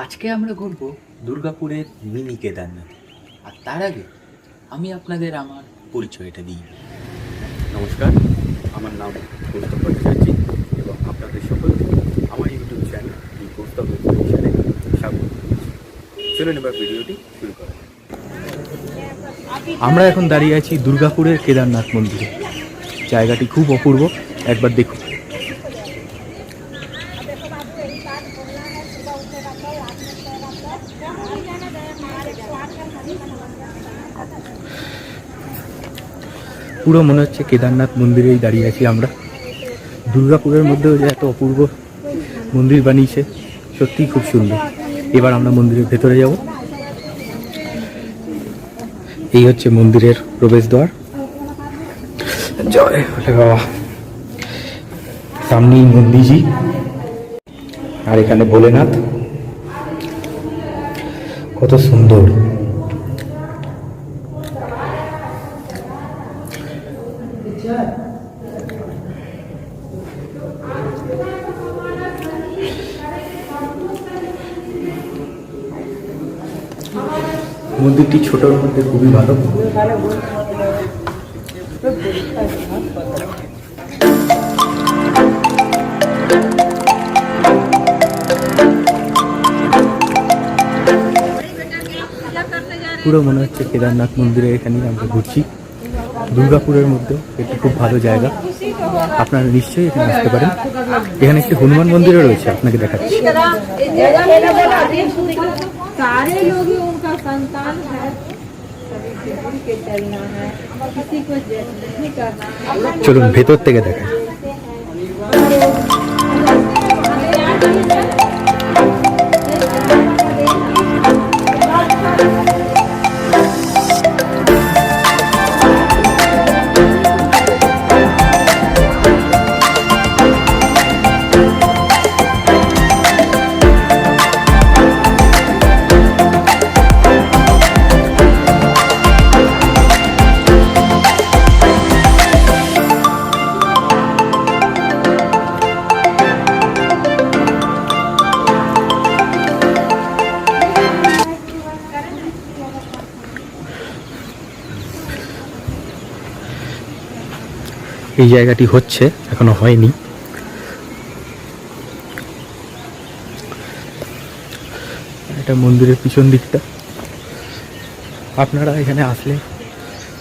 আজকে আমরা ঘুরবো দুর্গাপুরের মিনি কেদারনাথ। আর তার আগে আমি আপনাদের আমার পরিচয়টা দিই। নমস্কার আমার নাম কৌস্তব ভট্টাচার্য এবং আপনাদের সকলকে আমার ইউটিউব চ্যানেল এই কৌস্তব চ্যানেলে স্বাগত চলুন এবার ভিডিওটি শুরু করা আমরা এখন দাঁড়িয়ে আছি দুর্গাপুরের কেদারনাথ মন্দিরে। জায়গাটি খুব অপূর্ব। একবার দেখুন। পুরো মনে হচ্ছে কেদারনাথ মন্দিরেই দাঁড়িয়ে আছি আমরা। দুর্গাপুরের মধ্যেও যে এত অপূর্ব মন্দির বানিয়েছে, সত্যিই খুব সুন্দর। এবার আমরা মন্দিরের ভেতরে যাব। এই হচ্ছে মন্দিরের প্রবেশদ্বার। জয় বাবা। সামনেই নন্দীজি। আর এখানে ভোলেনাথ। কত সুন্দর। মন্দিরটি ছোটর মধ্যে খুবই ভালো। পুরো মনে হচ্ছে কেদারনাথ মন্দিরে এখানে আমরা ঘুরছি। দুর্গাপুরের মধ্যে একটি খুব ভালো জায়গা। আপনারা নিশ্চয়ই এখানে আসতে পারেন। এখানে একটি হনুমান মন্দিরও রয়েছে, আপনাকে দেখাচ্ছি। চলুন, ভেতর থেকে দেখা এই জায়গাটি হচ্ছে, এখনও হয়নি। এটা মন্দিরের পিছন দিকটা। আপনারা এখানে আসলে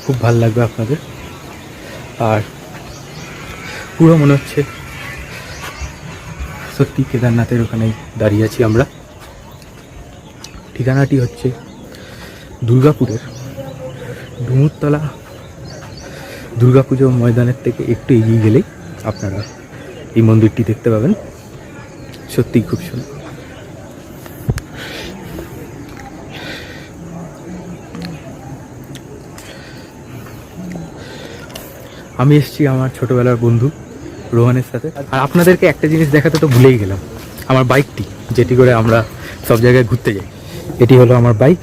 খুব ভালো লাগবে আপনাদের। আর পুরো মনে হচ্ছে সত্যি কেদারনাথের ওখানে দাঁড়িয়ে আছি আমরা। ঠিকানাটি হচ্ছে দুর্গাপুরের ডুমুরতলা দুর্গাপুজো ময়দানের থেকে একটু এগিয়ে গেলেই আপনারা এই মন্দিরটি দেখতে পাবেন। সত্যিই খুব সুন্দর। আমি এসেছি আমার ছোটবেলার বন্ধু রোহানের সাথে। আর আপনাদেরকে একটা জিনিস দেখাতে তো ভুলেই গেলাম। আমার বাইকটি যেটি করে আমরা সব জায়গায় ঘুরতে যাই, এটি হলো আমার বাইক